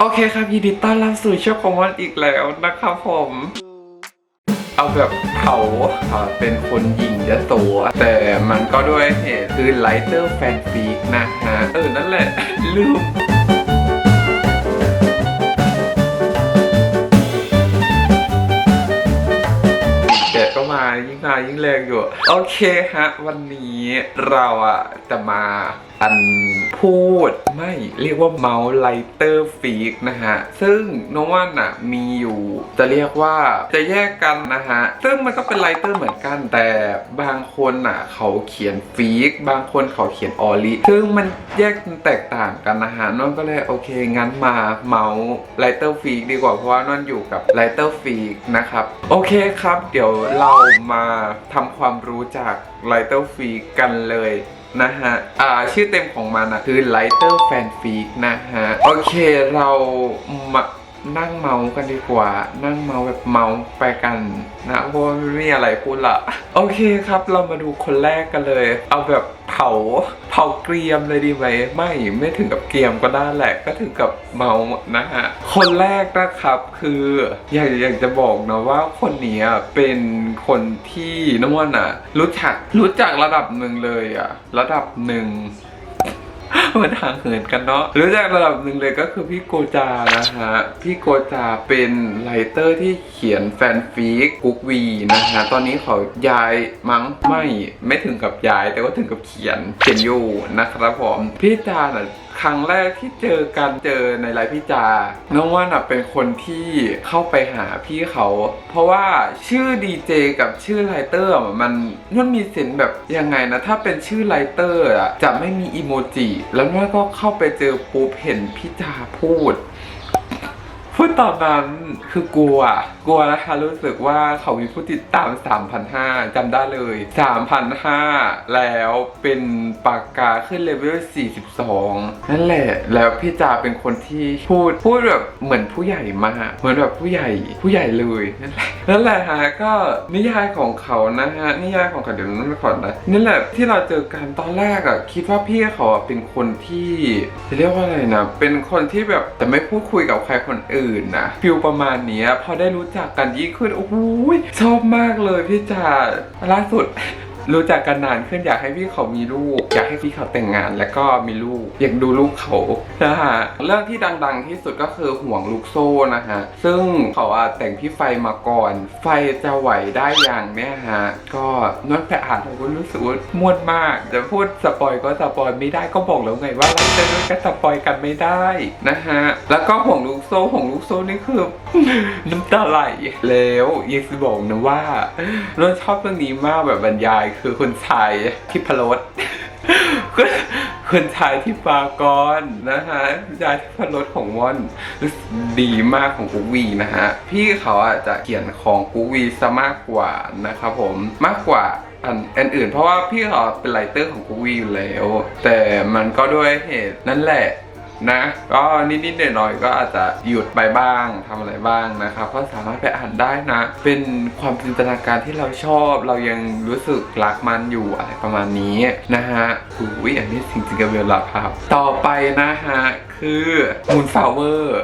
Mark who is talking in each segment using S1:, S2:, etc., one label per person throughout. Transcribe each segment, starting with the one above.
S1: โอเคครับยินดีต้อนรับสู่ช่องของวันอีกแล้วนะครับผม เอาแบบเขาอ่าเป็นคนหญิงยโสแต่มันก็ด้วยเหตุคือไลเตอร์แฟนฟีกนะฮะ เออ นั่นแหละ ลืมแดดก็มายิ่งมายิ่งแรงอยู่ โอเคฮะ วันนี้เราอะจะมา อันพูดไม่เรียกว่าเมาส์ไลเตอร์ฟีกนะฮะ ซึ่งโนวันอะมีอยู่จะเรียกว่าจะแยกกันนะฮะ ซึ่งมันก็เป็นไลเตอร์เหมือนกันแต่บางคนอะเขาเขียนฟีกบางคนเขาเขียนออลิซึ่งมันแยกแตกต่างกันนะฮะนนก็เลยโอเคงั้นมาเมาส์ไลเตอร์ฟีกดีกว่าเพราะว่านนอยู่กับไลเตอร์ฟีกนะครับโอเคครับ เดี๋ยวเรามาทำความรู้จักไลเตอร์ฟีกกันเลย นะฮะ อ่า ชื่อเต็มของมันอะคือ Lighter Fanfic นะฮะ โอเคเรามา นั่งเมากันดีกว่า นั่งเมาแบบเมาไปกันนะเพราะว่าไม่มีอะไรพูดละโอเคครับ เรามาดูคนแรกกันเลย เอาแบบเผาเผาเกรียมเลยดีไหมไม่ไม่ถึงกับเกรียมก็ได้แหละก็ถึงกับเมานะฮะคนแรกนะครับคืออยากอยากจะบอกนะว่าคนนี้เป็นคนที่น้ำมันอะ รู้จักรู้จักระดับหนึ่งเลยอะ ระดับหนึ่ง มันห่างเหินกันเนาะรู้จักระดับหนึ่งเลยก็คือพี่โกจานะฮะ พี่โกจาเป็นไลเตอร์ที่เขียนแฟนฟีกกุ๊กวีนะฮะ ตอนนี้เขาย้ายมั้งไม่ไม่ถึงกับย้ายแต่ว่าถึงกับเขียนเขียนอยู่นะครับผมพี่จาน่ะ ครั้งแรกที่เจอกันเจอในไลฟ์พี่จา น้องว่าน่ะเป็นคนที่เข้าไปหาพี่เขา เพราะว่าชื่อดีเจกับชื่อไลเตอร์มันมันมีเซนแบบยังไงนะ ถ้าเป็นชื่อไลเตอร์อะจะไม่มีอีโมจิ แล้วน้องก็เข้าไปเจอปุ๊บเห็นพี่จาพูด พูดตอนนั้นคือกลัว กลัวนะคะรู้สึกว่าเขามีผู้ติดตาม 3,500จำได้เลย 3,500 แล้วเป็นปากกาขึ้นเลเวล 42 นั่นแหละ แล้วพี่จาเป็นคนที่พูดพูดแบบเหมือนผู้ใหญ่มากเหมือนแบบผู้ใหญ่ผู้ใหญ่เลยนั่นแหละนั่นแหละฮะก็นิยายของเขานะฮะนิยายของเขาเดี๋ยวนั่นก่อนนะนี่แหละที่เราเจอกันตอนแรกอะคิดว่าพี่เขาเป็นคนที่จะเรียกว่าอะไรนะเป็นคนที่แบบแต่ไม่พูดคุยกับใครคนอื่นนะฟิลประมาณนี้พอได้รู้จักกันยิ่งขึ้นโอ้โหชอบมากเลยพี่จ่าล่าสุด รู้จักกันนานขึ้นอยากให้พี่เขามีลูก อยากให้พี่เขาแต่งงาน แล้วก็มีลูก อยากดูลูกเขานะฮะเรื่องที่ดังๆที่สุดก็คือห่วงลูกโซ่นะฮะซึ่งเขาอะแต่งพี่ไฟมาก่อน ไฟจะไหวได้อย่างเนี้ยฮะก็นวดไปอ่านแล้วก็รู้สึกว่าม่วนมากจะพูดสปอยก็สปอยไม่ได้ก็บอกแล้วไงว่าเราจะด้วยกันสปอยกันไม่ได้นะฮะแล้วก็ห่วงลูกโซ่ห่วงลูกโซ่นี่คือน้ำตาไหลแล้วยังจะบอกนะว่าเราชอบเรื่องนี้มากแบบบรรยายคือคุณชายที่พรสคุณคุณชายที่ปากรนะฮะคุณชายที่พรสของว่อนดีมากของกูวีนะฮะ พี่เขาอาจจะเขียนของกูวีซะมากกว่านะครับผมมากกว่าอันอันอื่นเพราะว่าพี่เขาเป็นไลเตอร์ของกูวีอยู่แล้ว แต่มันก็ด้วยเหตุนั่นแหละ นะ ก็นิดๆหน่อยๆก็อาจจะหยุดไปบ้างทำอะไรบ้างนะครับก็สามารถไปอ่านได้นะ เป็นความจินตนาการที่เราชอบ เรายังรู้สึกรักมันอยู่อะไรประมาณนี้นะฮะอุ้ยอันนี้จริงๆกับเวลาภาพต่อไปนะฮะคือมูนฟลาเวอร์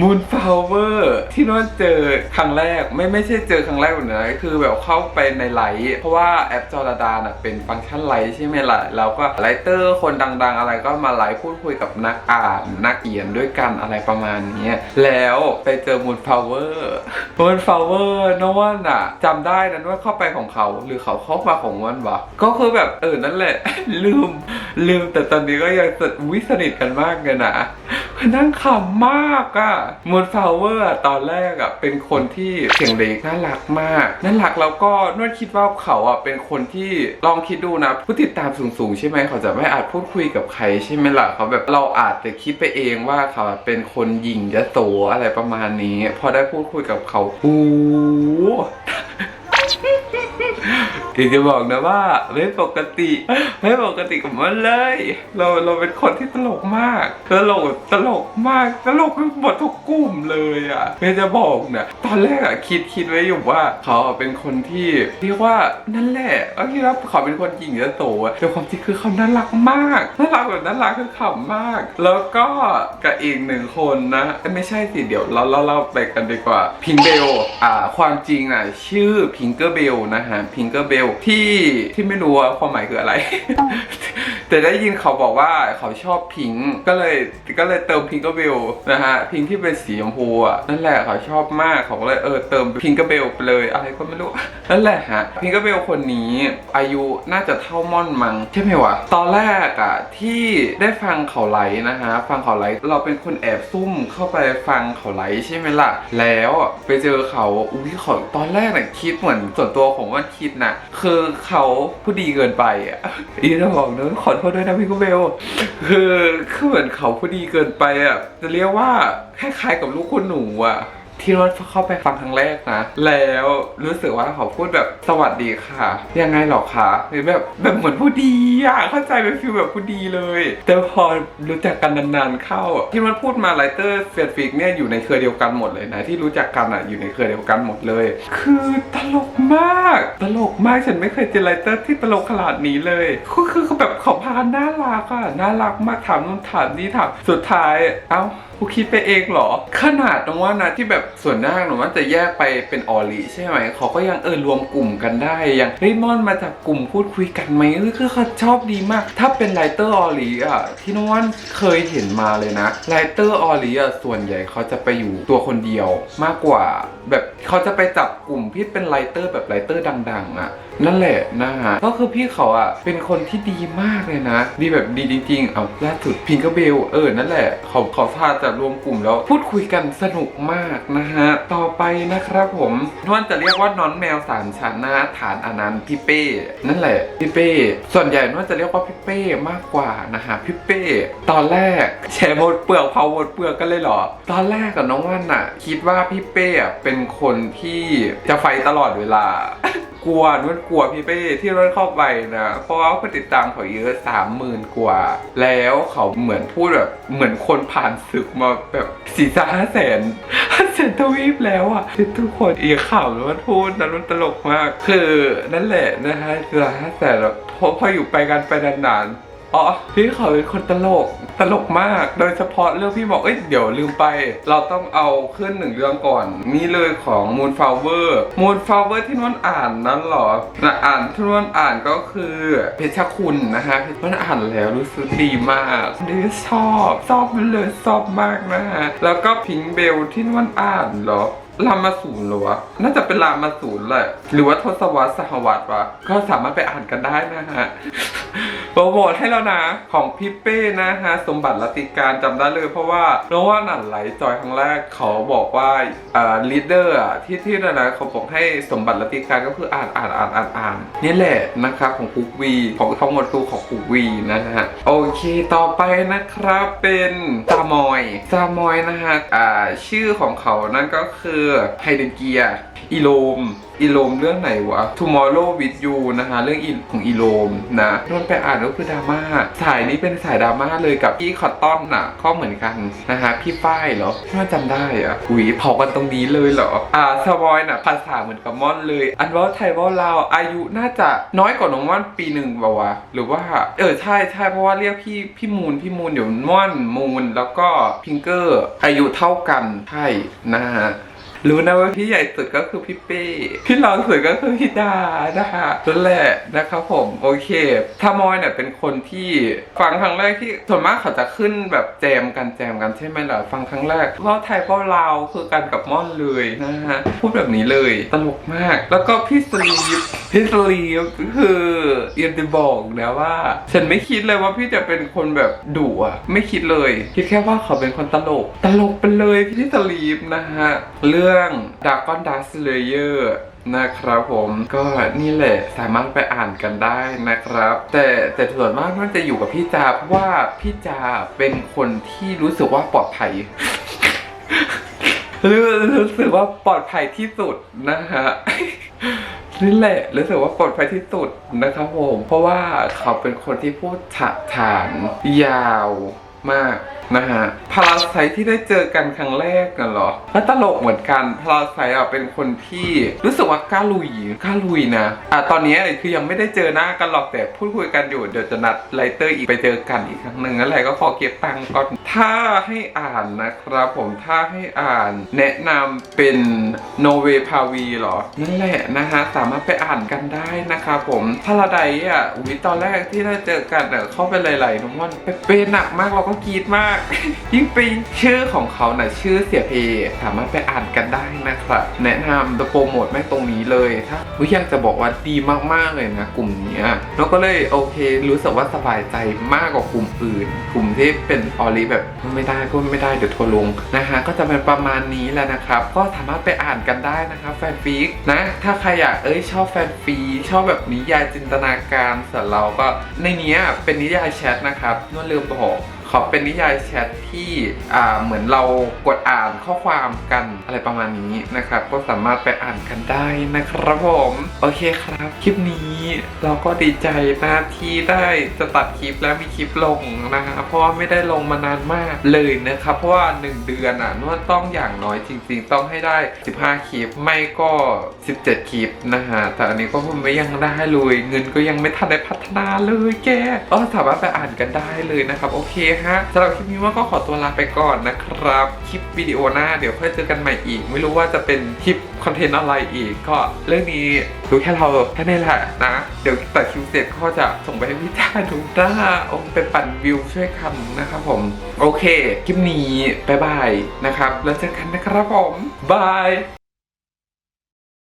S1: มูนฟลาวเวอร์ที่น้นเจอครั้งแรกไม่ไม่ใช่เจอครั้งแรกแบบนั้นคือแบบเข้าไปในไลท์เพราะว่าแอปจอร์ดานะเป็นฟังก์ชันไลท์ใช่ไหมล่ะเราก็ไลเตอร์คนดัง ๆ อะไรก็มาไลฟ์พูดคุยกับนักอ่านนักเขียนด้วยกันอะไรประมาณนี้แล้วไปเจอมูนฟลาวเวอร์มูนฟลาวเวอร์นวนอะจำได้นั้นว่าเข้าไปของเขาหรือเขาเข้ามาของวันวะก็คือแบบเออนั่นแหละ ลืมลืมแต่ตอนนี้ก็ยังวิสนิทกันมากเลยนะนั่งขำมากอะมูนฟลาวเวอร์ตอนแรกอะเป็นคนที่เสียงเล็กน่ารักมากน่ารักแล้วก็นวดคิดว่าเขาอะเป็นคนที่ลองคิดดูนะผู้ติดตามสูงๆ ใช่ไหมเขาจะไม่อาจพูดคุยกับใครใช่ไหมล่ะเขาแบบเราอาจจะคิดไปเองว่าเขาเป็นคนหยิงยโสอะไรประมาณนี้ พอได้พูดคุยกับเขาโอ้ อยาจะบอกนะว่าไม่ปกติ ไม่ปกติกับมันเลย เราเราเป็นคนที่ตลกมาก ตลกตลกมากตลกไปหมดทุกกลุ่มเลยอะอยากจะบอกนี่ยตอนแรกอะคิดคิดไว้อยู่ว่าเขาเป็นคนที่เรียกว่านั่นแหละก็คิดว่าเขาเป็นคนหญิงจะโตแต่ความจริงคือเขาน่ารักมากน่ารักแบบน่ารักคือขำมาก แล้วก็กับอีกหนึ่งคนนะไม่ใช่สิเดี๋ยวเราเล่าเล่าไปกันดีกว่าพิงเบลอ่าความจริงอะชื่อพิงเกอร์เบลนะฮะพิงเกอร์เบลที่ที่ไม่รู้ว่าความหมายคืออะไร แต่ได้ยินเขาบอกว่าเขาชอบพิงค์ก็เลยก็เลยเติมพิงก์เบลนะฮะพิงค์ที่เป็นสีชมพูอะนั่นแหละเขาชอบมากเขาก็เลยเออเติมพิงก์เบลไปเลยอะไรก็ไม่รู้นั่นแหละฮะพิงก์เบลคนนี้อายุน่าจะเท่าม่อนมังใช่ไหมวะตอนแรกอะที่ได้ฟังเขาไลฟ์นะฮะฟังเขาไลฟ์เราเป็นคนแอบซุ่มเข้าไปฟังเขาไลฟ์ใช่ไหมล่ะ แล้วไปเจอเขาอุ้ยเขาตอนแรกน่ะคิดเหมือนส่วนตัวของว่าคิดนะคือเขาผู้ดีเกินไปอะอีจะบอกนะขอโทษด้วยนะพี่กุเบลคือคือเหมือนเขาผู้ดีเกินไปอะจะเรียกว่าคล้ายๆกับลูกคุณหนูอะ ที่รถเข้าไปฟังครั้งแรกนะ แล้วรู้สึกว่าเขาพูดแบบสวัสดีค่ะ ยังไงหรอคะหรือแบบแบบเหมือนผู้ดีอะเข้าใจเป็นฟีลแบบผู้ดีเลย แต่พอรู้จักกันนานๆเข้า ที่มันพูดมาไลเตอร์เฟียดฟิกเนี่ยอยู่ในเครือเดียวกันหมดเลยนะ ที่รู้จักกันอะอยู่ในเครือเดียวกันหมดเลย คือตลกมาก ตลกมากฉันไม่เคยเจอไลเตอร์ที่ตลกขนาดนี้เลยคือคือคือแบบเขาพาน่ารักอะน่ารักมากถามนู่นถามนี่ถามสุดท้ายเอ้า กูคิดไปเองเหรอ ขนาดตรงว่านะที่แบบส่วนหน้าหนูว่าจะแยกไปเป็นออลีใช่ไหมเขาก็ยังเออรวมกลุ่มกันได้ยังเฮ้ยมอนมาจากกลุ่มพูดคุยกันไหมคือเขาชอบดีมาก ถ้าเป็นไลเตอร์ออลีอะที่น้องว่านเคยเห็นมาเลยนะไลเตอร์ออลีอะส่วนใหญ่เขาจะไปอยู่ตัวคนเดียวมากกว่า แบบเขาจะไปจับกลุ่มที่เป็นไลเตอร์แบบไลเตอร์ดัง ๆอะนั่นแหละนะฮะก็คือพี่เขาอะเป็นคนที่ดีมากเลยนะ ดีแบบดีจริงๆเอาล่าสุดพิงก์เบลเออนั่นแหละเขาเขาพาจะรวมกลุ่มแล้ว พูดคุยกันสนุกมากนะฮะ ต่อไปนะครับผมนวลจะเรียกว่าน้อนแมวสามชั้นนะฐานอนันต์พี่เป้ นั่นแหละพี่เป้ ส่วนใหญ่นวลจะเรียกว่าพี่เป้มากกว่านะฮะพี่เป้ ตอนแรกแชร์หมดเปลือกเผาหมดเปลือกกันเลยเหรอ ตอนแรกกับน้องว่านน่ะ คิดว่าพี่เป้อะเป็นคนที่จะไฟตลอดเวลากลัวนุ่นกลัวพี่เป้ที่รถเข้าไปนะ เพราะว่าคนติดตามเขาเยอะสามหมื่นกว่า แล้วเขาเหมือนพูดแบบเหมือนคนผ่านศึกมาแบบสี่สห้าแสนห้าแสนทวีปแล้วอะทุกคนอีกข่าวนุ่นพูดนะมันตลกมาก คือนั่นแหละนะฮะสี่ห้าแสนแล้วพอพออยู่ไปกันไปนานๆ อ๋อพี่เขาเป็นคนตลกตลกมาก โดยเฉพาะเรื่องพี่บอกเอ้ยเดี๋ยวลืมไป เราต้องเอาขึ้นหนึ่งเรื่องก่อน นี่เลยของ Moon Flower Moon Flower ที่นวนอ่านนั้นหรอนะอ่านที่นวนอ่านก็คือเพชรคุณนะฮะนวนอ่านแล้วรู้สึกดีมากดีชอบชอบเลยชอบมากนะฮะแล้วก็พิงเบลที่นวนอ่านหรอ รามาสูนหรอวะ น่าจะเป็นรามาสูนแหละ หรือว่าทศวรรษสหวัตวะ ก็สามารถไปอ่านกันได้นะฮะโปรโมทให้แล้วนะ ของพี่เป้นะฮะ สมบัติรัติการจำได้เลยเพราะว่าน้องว่าหนันไหลจอยครั้งแรกเขาบอกว่าอ่าลีดเดอร์อะที่ที่นะนะเขาบอกให้สมบัติรัตติการก็คืออ่านอ่านอ่านอ่านอ่านนี่แหละนะครับของคุกวีของทั้งหมดคือของคุกวีนะฮะโอเคต่อไปนะครับเป็นซามอยซามอยนะฮะอ่าชื่อของเขานั่นก็คือไฮเดนเกียอีโลมอีโลมเรื่องไหนวะ Tomorrow with you นะฮะเรื่องอีของอีโลมนะโดนไปอ่านก็คือดราม่าสายนี้เป็นสายดราม่าเลยกับพี่คอตตอนน่ะก็เหมือนกันนะฮะพี่ฝ้ายเหรอถ้าจำได้อะหุยเผากันตรงนี้เลยเหรออ่าสวอยน่ะภาษาเหมือนกับม่อนเลย อันว่าไทยว่าลาวอายุน่าจะน้อยกว่าน้องม่อนปีหนึ่งป่าวะหรือว่าเออใช่ใช่เพราะว่าเรียกพี่พี่มูนพี่มูนเดี๋ยวม่อนมูนแล้วก็พิงเกอร์อายุเท่ากันใช่นะฮะ รู้นะว่าพี่ใหญ่สุดก็คือพี่เป้พี่รองสุดก็คือพี่ดานะคะนั่นแหละนะครับผมโอเคทามอยเนี่ยเป็นคนที่ฟังครั้งแรกที่ส่วนมากเขาจะขึ้นแบบแจมกันแจมกันใช่ไหมล่ะฟังครั้งแรกว่าไทยเว่าลาคือกันกับม่อนเลยนะฮะพูดแบบนี้เลยตลกมาก แล้วก็พี่สลีฟพี่สลีฟก็คือเอียนจะบอกนะว่า ฉันไม่คิดเลยว่าพี่จะเป็นคนแบบดุอะไม่คิดเลย คิดแค่ว่าเขาเป็นคนตลก ตลกไปเลยพี่สลีฟนะฮะเรื่อง Dragon Dust Slayer นะครับผมก็นี่แหละสามารถไปอ่านกันได้นะครับ แต่แต่ส่วนมากมันจะอยู่กับพี่จาเพราะว่าพี่จาเป็นคนที่รู้สึกว่าปลอดภัยรู้รู้สึกว่าปลอดภัยที่สุดนะฮะนี่แหละรู้สึกว่าปลอดภัยที่สุดนะครับผม เพราะว่าเขาเป็นคนที่พูดฉะฉานยาว มากนะฮะพาราไซที่ได้เจอกันครั้งแรกกันเหรอก็ตลกเหมือนกันพาราไซอะเป็นคนที่รู้สึกว่ากล้าลุยกล้าลุยนะอะตอนนี้คือยังไม่ได้เจอหน้ากันหรอกแต่พูดคุยกันอยู่เดี๋ยวจะนัดไลเตอร์อีกไปเจอกันอีกครั้งหนึ่งอะไรก็ขอเก็บตังค์ก่อนถ้าให้อ่านนะครับผมถ้าให้อ่านแนะนำเป็นโนเวพาวีหรอนั่นแหละนะฮะสามารถไปอ่านกันได้นะครับผมพาราไดอะวิตอนแรกที่ได้เจอกันเน่ะเข้าไปหลายๆน้องมันเป๊ะหนักมากเราก็กรีดมาก ยิ่งไปชื่อของเขาน่ะชื่อเสียเพสามารถไปอ่านกันได้นะครับแนะนำตัวโปรโมทแม่ตรงนี้เลยถ้าวิอยากจะบอกว่าดีมากๆเลยนะกลุ่มนี้แล้วก็เลยโอเค รู้สึกว่าสบายใจมากกว่ากลุ่มอื่น กลุ่มที่เป็นออริแบบไม่ได้ก็ไม่ได้เดี๋ยวทัวร์ลงนะฮะก็จะเป็นประมาณนี้แหละนะครับ ก็สามารถไปอ่านกันได้นะครับแฟนฟิกนะ ถ้าใครอยากเอ้ยชอบแฟนฟีชอบแบบนิยายจินตนาการส่วนเราก็ในนี้เป็นนิยายแชทนะครับนวดลืมบอก ขอเป็นนิยายแชทที่อ่าเหมือนเรากดอ่านข้อความกันอะไรประมาณนี้นะครับ ก็สามารถไปอ่านกันได้นะครับผม โอเคครับ คลิปนี้เราก็ดีใจนะที่ได้จะตัดคลิปแล้วมีคลิปลงนะฮะเพราะว่าไม่ได้ลงมานานมากเลยนะครับ เพราะว่า 1 เดือนอะนวดต้องอย่างน้อยจริง ๆ ต้องให้ได้ 15 คลิป ไม่ก็ 17 คลิปนะฮะแต่อันนี้ก็ไม่ยังได้เลย เงินก็ยังไม่ทันได้พัฒนาเลยแกก็สามารถไปอ่านกันได้เลยนะครับ โอเคฮะสำหรับคลิปนี้ว่าก็ขอตัวลาไปก่อนนะครับ คลิปวิดีโอหน้าเดี๋ยวค่อยเจอกันใหม่อีก ไม่รู้ว่าจะเป็นคลิปคอนเทนต์อะไรอีก ก็เรื่องนี้ดูแค่เราแค่นี้แหละนะ เดี๋ยวตัดคิวเสร็จก็จะส่งไปให้พี่จ้าดูนะโอ้เป็นปั่นวิวช่วยกันนะครับผม โอเค คลิปนี้บายบายนะครับ แล้วเจอกันนะครับผมบาย